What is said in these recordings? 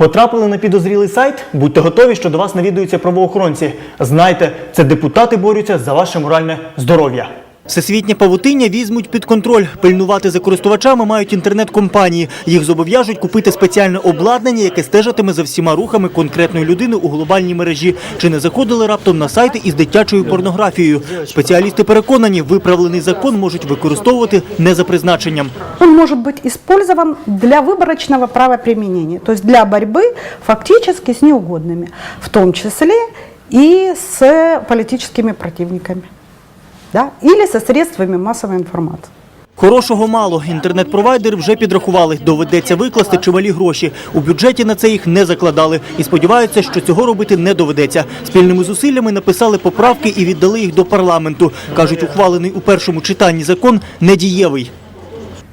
Потрапили на підозрілий сайт? Будьте готові, що до вас навідуються правоохоронці. Знайте, це депутати борються за ваше моральне здоров'я. Всесвітнє павутиння візьмуть під контроль. Пильнувати за користувачами мають інтернет-компанії. Їх зобов'яжуть купити спеціальне обладнання, яке стежатиме за всіма рухами конкретної людини у глобальній мережі. Чи не заходили раптом на сайти із дитячою порнографією? Спеціалісти переконані, виправлений закон можуть використовувати не за призначенням. Он может быть использован для выборочного правоприменения, то есть для борьбы фактически с неугодными, в том числе и с политическими противниками, да, или со средствами массовой информации. Хорошого мало. Інтернет-провайдери вже підрахували. Доведеться викласти чималі гроші. У бюджеті на це їх не закладали. І сподіваються, що цього робити не доведеться. Спільними зусиллями написали поправки і віддали їх до парламенту. Кажуть, ухвалений у першому читанні закон недієвий.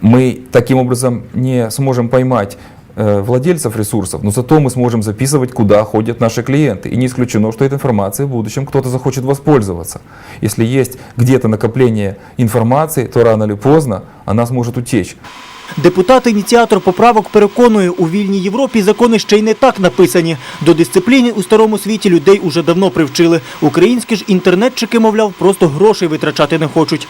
Мы таким образом не сможем поймать э, владельцев ресурсов, но зато мы сможем записывать, куда ходят наши клиенты. И не исключено, что этой информацией в будущем кто-то захочет воспользоваться. Если есть где-то накопление информации, то рано или поздно она сможет утечь. Депутат-ініціатор поправок переконує, у вільній Європі закони ще й не так написані. До дисципліни у старому світі людей уже давно привчили. Українські ж інтернетчики, мовляв, просто грошей витрачати не хочуть.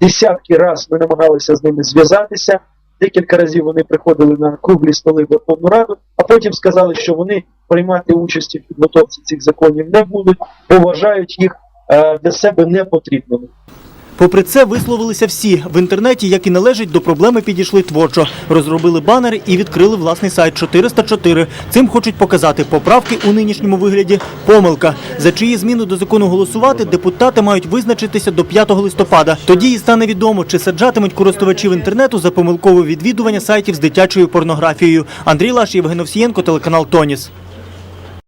Десятки раз ми намагалися з ними зв'язатися. Декілька разів вони приходили на круглі столи Верховну Раду, а потім сказали, що вони приймати участь в підготовці цих законів не будуть, бо вважають їх е, для себе непотрібними. Попри це висловилися всі. В інтернеті, як і належить, до проблеми підійшли творчо. Розробили банери і відкрили власний сайт 404. Цим хочуть показати поправки у нинішньому вигляді – помилка. За чиї зміни до закону голосувати депутати мають визначитися до 5 листопада. Тоді і стане відомо, чи саджатимуть користувачів інтернету за помилкове відвідування сайтів з дитячою порнографією. Андрій Лаш, Євген Овсієнко, телеканал Тоніс.